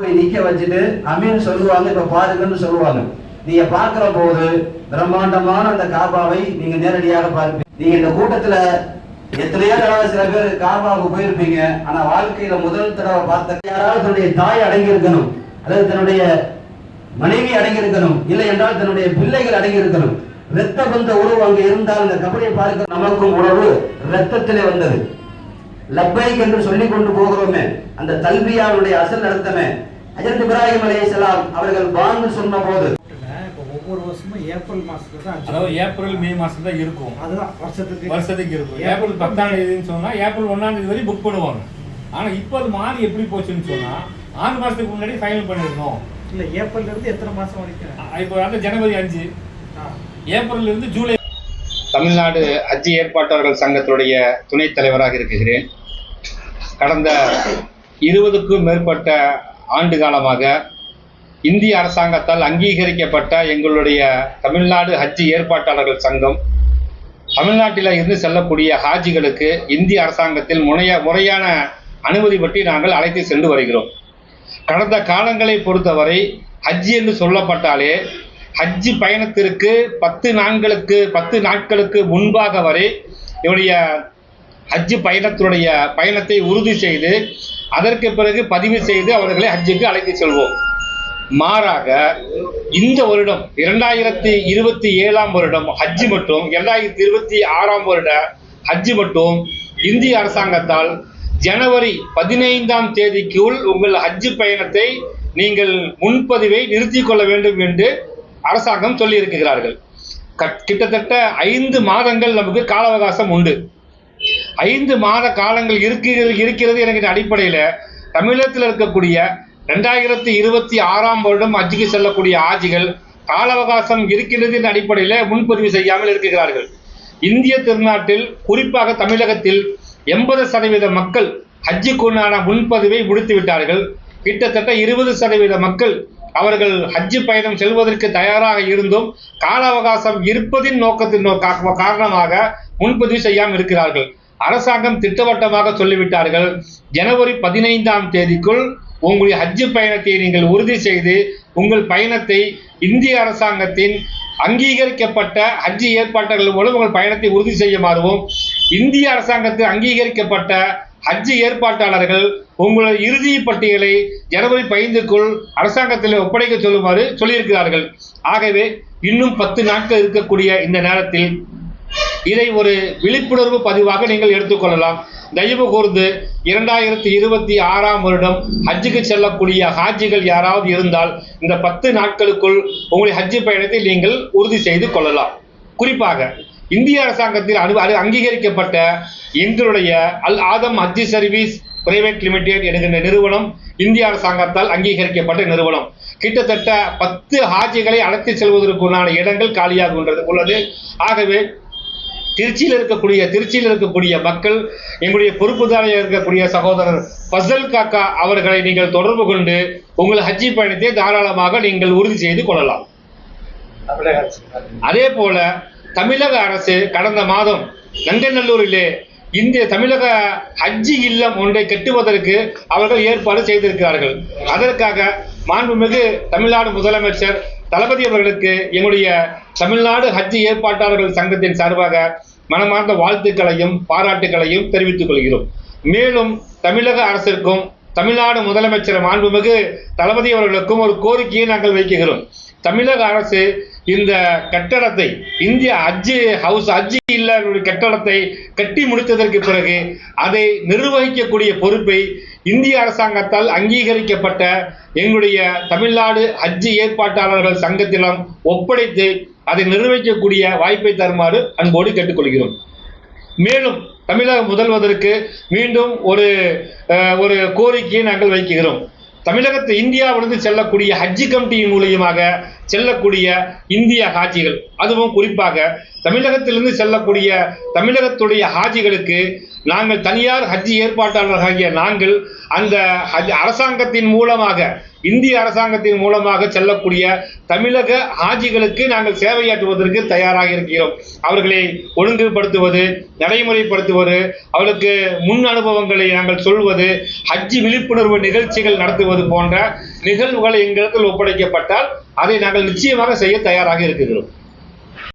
போய் நிக்க வச்சுட்டு அமீன் சொல்லுவாங்க இப்ப பாருங்கன்னு சொல்லுவாங்க. நீங்க பார்க்கிற போது பிரம்மாண்டமான அந்த காபாவை நீங்க நேரடியாக பார்ப்பீங்க. நீங்க இந்த கூட்டத்துல எத்தனையோ தடவை சில பேர் காபாவுக்கு போயிருப்பீங்க. ஆனா வாழ்க்கையில முதல் தடவை பார்த்த யாராவது தன்னுடைய தாய் அடங்கி இருக்கணும் அல்லது தன்னுடைய மனைவி அடங்கி இருக்கணும் இல்லை என்றால் தன்னுடைய பிள்ளைகள் அடங்கி இருக்கணும் இரத்த பந்த உறவு அங்க இருந்தால் அந்த கபடியை பார்க்க நமக்கும் உறவு ரத்தத்திலே வந்தது. லப்பைக் என்று சொல்லிக் கொண்டு போகிறோமே அந்த தல்பியாவுடைய அசல் அர்த்தமே. ஹஜரத் இப்ராஹிம் அலைஹிஸ்ஸலாம் அவர்கள் பாங்கு சொன்ன போது இப்போ ஒவ்வொரு வருஷமும் ஏப்ரல் மாசத்துல தான் அதாவது ஏப்ரல் மே மாசம் தான் இருக்கும். அதுதான் வருஷத்துக்கு. வருஷத்துக்கு இருக்கும். ஏப்ரல் பத்தாம் தேதின்னு சொன்னா ஏப்ரல் ஒன்னாம் தேதி வரை புக் பண்ணுவாங்க. ஆனா இப்போ அது மாறி எப்படி போச்சுன்னு சொன்னா ஆறு மாசத்துக்கு முன்னாடி ஃபைனல் பண்ணிருந்தோம் இல்ல ஏப்ரல்ல இருந்து எத்தனை மாசம் வரைக்கும்? இப்போ வந்து ஜனவரி அஞ்சு. ஏப்ரல்ல இருந்து ஜூலை தமிழ்நாடு ஹஜ் ஏற்பாட்டாளர்கள் சங்கத்துடைய துணைத் தலைவராக இருக்கிறேன். கடந்த இருபதுக்கும் மேற்பட்ட ஆண்டு காலமாக இந்திய அரசாங்கத்தால் அங்கீகரிக்கப்பட்ட எங்களுடைய தமிழ்நாடு ஹஜ்ஜி ஏற்பாட்டாளர்கள் சங்கம் தமிழ்நாட்டில் இருந்து செல்லக்கூடிய ஹாஜிகளுக்கு இந்திய அரசாங்கத்தில் முனைய முறையான அனுமதி பற்றி நாங்கள் அழைத்து சென்று வருகிறோம். கடந்த காலங்களை பொறுத்தவரை ஹஜ் என்று சொல்லப்பட்டாலே ஹஜ் பயணத்திற்கு பத்து நாட்களுக்கு பத்து நாட்களுக்கு முன்பாக வரை என்னுடைய ஹஜ்ஜு பயணத்தினுடைய பயணத்தை உறுதி செய்து அதற்கு பிறகு பதிவு செய்து அவர்களை ஹஜ்ஜுக்கு அழைத்து செல்வோம். மாறாக இந்த வருடம் இரண்டாயிரத்தி இருபத்தி ஏழாம் வருடம் ஹஜ்ஜு மட்டும் இரண்டாயிரத்தி இருபத்தி ஆறாம் வருட ஹஜ்ஜு மட்டும் இந்திய அரசாங்கத்தால் ஜனவரி பதினைந்தாம் தேதிக்குள் உங்கள் ஹஜ்ஜு பயணத்தை நீங்கள் முன்பதிவை நிறுத்தி கொள்ள வேண்டும் என்று அரசாங்கம் சொல்லியிருக்கிறார்கள். கிட்டத்தட்ட ஐந்து மாதங்கள் நமக்கு கால அவகாசம் உண்டு. ஐந்து மாத காலங்கள் இருக்கிறது இருக்கிறது என்கிற அடிப்படையில் தமிழகத்தில் இருக்கக்கூடிய ரெண்டாயிரத்தி இருபத்தி ஆறாம் வருடம் ஹஜ்ஜுக்கு செல்லக்கூடிய ஆஜிகள் கால அவகாசம் இருக்கிறது என்ற அடிப்படையில் முன்பதிவு செய்யாமல் இருக்கிறார்கள். இந்திய திருநாட்டில் குறிப்பாக தமிழகத்தில் எண்பது சதவீத மக்கள் ஹஜ்ஜுக்குண்டான முன்பதிவை முடித்து விட்டார்கள். கிட்டத்தட்ட இருபது சதவீத மக்கள் அவர்கள் ஹஜ்ஜு பயணம் செல்வதற்கு தயாராக இருந்தும் கால அவகாசம் இருப்பதின் நோக்கத்தின் கா- காரணமாக முன்பதிவு செய்யாமல் இருக்கிறார்கள். அரசாங்கம் திட்டவட்டமாக சொல்லிவிட்டார்கள். ஜனவரி பதினைந்தாம் தேதிக்குள் உங்களுடைய ஹஜ்ஜு பயணத்தை நீங்கள் உறுதி செய்து உங்கள் பயணத்தை இந்திய அரசாங்கத்தின் அங்கீகரிக்கப்பட்ட ஹஜ்ஜு ஏற்பாட்டர்கள் மூலம் உங்கள் பயணத்தை உறுதி செய்யுமாறும் இந்திய அரசாங்கத்தில் அங்கீகரிக்கப்பட்ட ஹஜ்ஜு ஏற்பாட்டாளர்கள் உங்களது இறுதி பட்டியலை ஜனவரி பதினைந்துக்குள் அரசாங்கத்தில் ஒப்படைக்க சொல்லுமாறு சொல்லியிருக்கிறார்கள். ஆகவே இன்னும் பத்து நாட்கள் இருக்கக்கூடிய இந்த நேரத்தில் இதை ஒரு விழிப்புணர்வு பதிவாக நீங்கள் எடுத்துக்கொள்ளலாம் தயவு கூர்ந்து இரண்டாயிரத்தி இருபத்தி ஆறாம் வருடம் ஹஜ்ஜுக்கு செல்லக்கூடிய ஹாஜிகள் யாராவது இருந்தால் இந்த பத்து நாட்களுக்குள் உங்களுடைய ஹஜ்ஜு பயணத்தை நீங்கள் உறுதி செய்து கொள்ளலாம். குறிப்பாக இந்திய அரசாங்கத்தில் அனு அங்கீகரிக்கப்பட்ட எங்களுடைய அல் ஆதம் ஹஜ்ஜி சர்வீஸ் பிரைவேட் லிமிடெட் என்கின்ற நிறுவனம் இந்திய அரசாங்கத்தால் அங்கீகரிக்கப்பட்ட நிறுவனம். கிட்டத்தட்ட பத்து ஹாஜிகளை அழைத்து செல்வதற்குண்டான இடங்கள் காலியாக உள்ளது உள்ளது. ஆகவே திருச்சியில் இருக்கக்கூடிய திருச்சியில் இருக்கக்கூடிய மக்கள் எங்களுடைய பொறுப்புதாரியாக இருக்கக்கூடிய சகோதரர் ஃபசல் காக்கா அவர்களை நீங்கள் தொடர்பு கொண்டு உங்கள் ஹஜ்ஜி பயணத்தை தாராளமாக நீங்கள் உறுதி செய்து கொள்ளலாம். அதே போல தமிழக அரசு கடந்த மாதம் நங்கநல்லூரிலே இந்திய தமிழக ஹஜ்ஜி இல்லம் ஒன்றை கட்டுவதற்கு அவர்கள் ஏற்பாடு செய்திருக்கிறார்கள். அதற்காக மாண்புமிகு தமிழ்நாடு முதலமைச்சர் தளபதி அவர்களுக்கு எங்களுடைய தமிழ்நாடு ஹஜ் ஏற்பாட்டாளர்கள் சங்கத்தின் சார்பாக மனமார்ந்த வாழ்த்துக்களையும் பாராட்டுகளையும் தெரிவித்துக் கொள்கிறோம். மேலும் தமிழக அரசிற்கும் தமிழ்நாடு முதலமைச்சர் மாண்புமிகு தளபதி அவர்களுக்கும் ஒரு கோரிக்கையை நாங்கள் வைக்கிறோம். தமிழக அரசு இந்த கட்டடத்தை இந்திய ஹஜ்ஜி ஹவுஸ் ஹஜ்ஜி இல்ல கட்டடத்தை கட்டி முடித்ததற்கு பிறகு அதை நிர்வகிக்கக்கூடிய பொறுப்பை இந்திய அரசாங்கத்தால் அங்கீகரிக்கப்பட்ட எங்களுடைய தமிழ்நாடு அஜ்ஜி ஏற்பாட்டாளர்கள் சங்கத்திடம் ஒப்படைத்து அதை நிர்வகிக்கக்கூடிய வாய்ப்பை தருமாறு அன்போடு கேட்டுக்கொள்கிறோம். மேலும் தமிழக முதல்வதற்கு மீண்டும் ஒரு ஒரு கோரிக்கையை நாங்கள் வைக்கிறோம். தமிழகத்தை இந்தியாவிலிருந்து செல்லக்கூடிய ஹஜ்ஜி கமிட்டியின் மூலியமாக செல்லக்கூடிய இந்திய ஹாஜிகள். அதுவும் குறிப்பாக தமிழகத்திலிருந்து செல்லக்கூடிய தமிழகத்துடைய ஹாஜிகளுக்கு நாங்கள் தனியார் ஹஜ்ஜி ஏற்பாட்டாளர்களாகிய நாங்கள் அந்த ஹஜ் அரசாங்கத்தின் மூலமாக இந்திய அரசாங்கத்தின் மூலமாக செல்லக்கூடிய தமிழக ஹாஜிகளுக்கு நாங்கள் சேவையாற்றுவதற்கு தயாராக இருக்கிறோம். அவர்களை ஒழுங்குபடுத்துவது நடைமுறைப்படுத்துவது அவர்களுக்கு முன் அனுபவங்களை நாங்கள் சொல்வது ஹஜ்ஜி விழிப்புணர்வு நிகழ்ச்சிகள் நடத்துவது போன்ற நிகழ்வுகள் எங்களுக்கு ஒப்படைக்கப்பட்டால் அதை நாங்கள் நிச்சயமாக செய்ய தயாராக இருக்கிறோம்.